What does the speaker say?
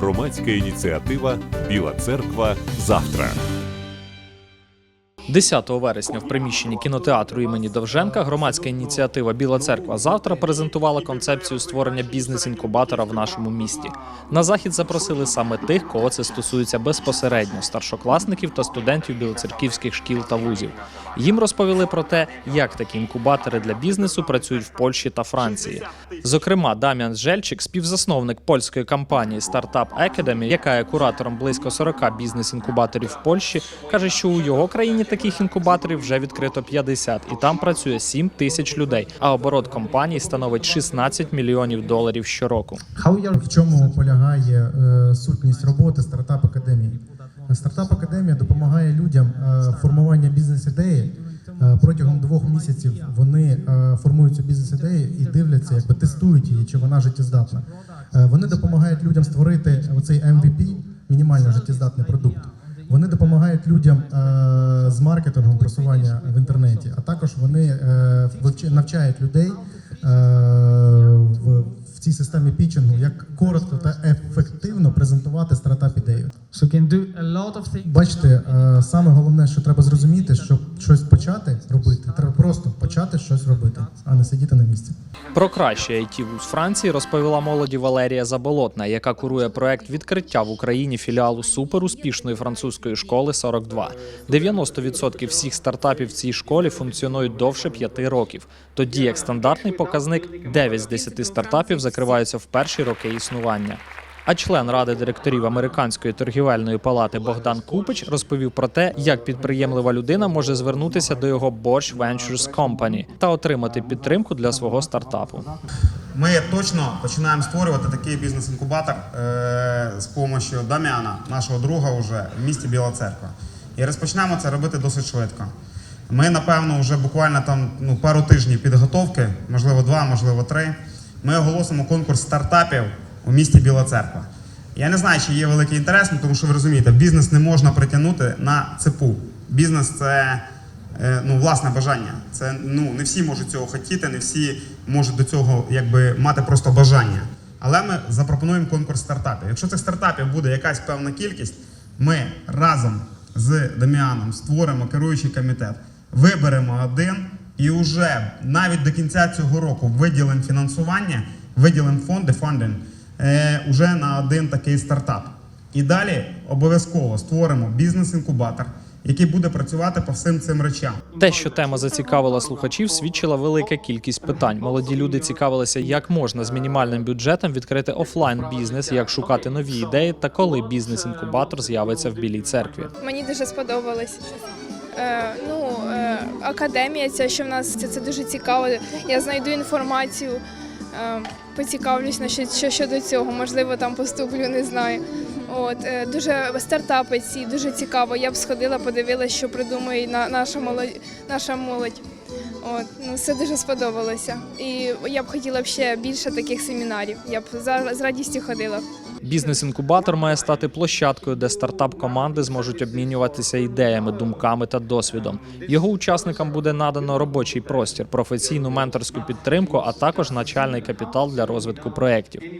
Громадська ініціатива Біла церква завтра. 10 вересня в приміщенні кінотеатру імені Довженка громадська ініціатива Біла церква завтра презентувала концепцію створення бізнес-інкубатора в нашому місті. На захід запросили саме тих, кого це стосується безпосередньо старшокласників та студентів білоцерківських шкіл та вузів. Їм розповіли про те, як такі інкубатори для бізнесу працюють в Польщі та Франції. Зокрема, Дам'ян Жельчик, співзасновник польської компанії Startup Academy, яка є куратором близько 40 бізнес-інкубаторів в Польщі, каже, що у його країні таких інкубаторів вже відкрито 50, і там працює 7 тисяч людей. А оборот компаній становить 16 мільйонів доларів щороку. В чому полягає е, сутність роботи стартап академії? Стартап академія допомагає людям е, формування бізнес-ідеї. Е, Протягом двох місяців вони формують цю бізнес-ідею і дивляться, якби тестують її, чи вона життєздатна. Вони допомагають людям створити оцей MVP, мінімально життєздатний продукт. Вони допомагають людям е, з маркетингом просування в інтернеті, а також вони е, навчають людей е, в, в цій системі пічингу, як коротко та ефективно презентувати стартап ідею. So can do a lot of things. Бачите, е, саме головне, що треба зрозуміти, щоб щось почати робити, треба просто почати щось робити, а не сидіти на місці. Про краще IT вуз Франції розповіла молоді Валерія Заболотна, яка курує проект відкриття в Україні філіалу суперуспішної французької школи 42. 90% всіх стартапів в цій школі функціонують довше 5 років, тоді як стандартний показник 9 з 10 стартапів закриваються в перші роки існування. А член ради директорів американської торгівельної палати Богдан Купич розповів про те, як підприємлива людина може звернутися до його Bosch Ventures Company та отримати підтримку для свого стартапу. Ми точно починаємо створювати такий бізнес-інкубатор е, з допомогою Дам'яна, нашого друга, вже в місті Біла Церква. І розпочнемо це робити досить швидко. Ми, напевно, вже буквально там ну, пару тижнів підготовки, можливо, два, можливо, три. Ми оголосимо конкурс стартапів у місті Біла Церква. Я не знаю, чи є великий інтерес, ну, тому що ви розумієте, бізнес не можна притягнути на цепу. Бізнес це е, ну, власне бажання. Це ну, не всі можуть цього хотіти, не всі можуть до цього якби, мати просто бажання. Але ми запропонуємо конкурс стартапів. Якщо цих стартапів буде якась певна кількість, ми разом з Даміаном створимо керуючий комітет, виберемо один і вже навіть до кінця цього року виділимо фінансування, виділимо фонди, фондинг, е, уже на один такий стартап. І далі обов'язково створимо бізнес-інкубатор, який буде працювати по всім цим речам. Те, що тема зацікавила слухачів, свідчила велика кількість питань. Молоді люди цікавилися, як можна з мінімальним бюджетом відкрити офлайн бізнес, як шукати нові ідеї та коли бізнес-інкубатор з'явиться в білій церкві. Мені дуже сподобалось. Е, ну, е, академія, ця, що в нас це, це дуже цікаво. Я знайду інформацію, е, поцікавлюсь на що, що щодо цього. Можливо, там поступлю, не знаю. От е, дуже стартапи ці дуже цікаво. Я б сходила, подивилася, що придумує на наша молодь, наша молодь. От ну все дуже сподобалося. І я б хотіла б ще більше таких семінарів. Я б за з радістю ходила. Бізнес-інкубатор має стати площадкою, де стартап-команди зможуть обмінюватися ідеями, думками та досвідом. Його учасникам буде надано робочий простір, професійну менторську підтримку, а також начальний капітал для розвитку проєктів.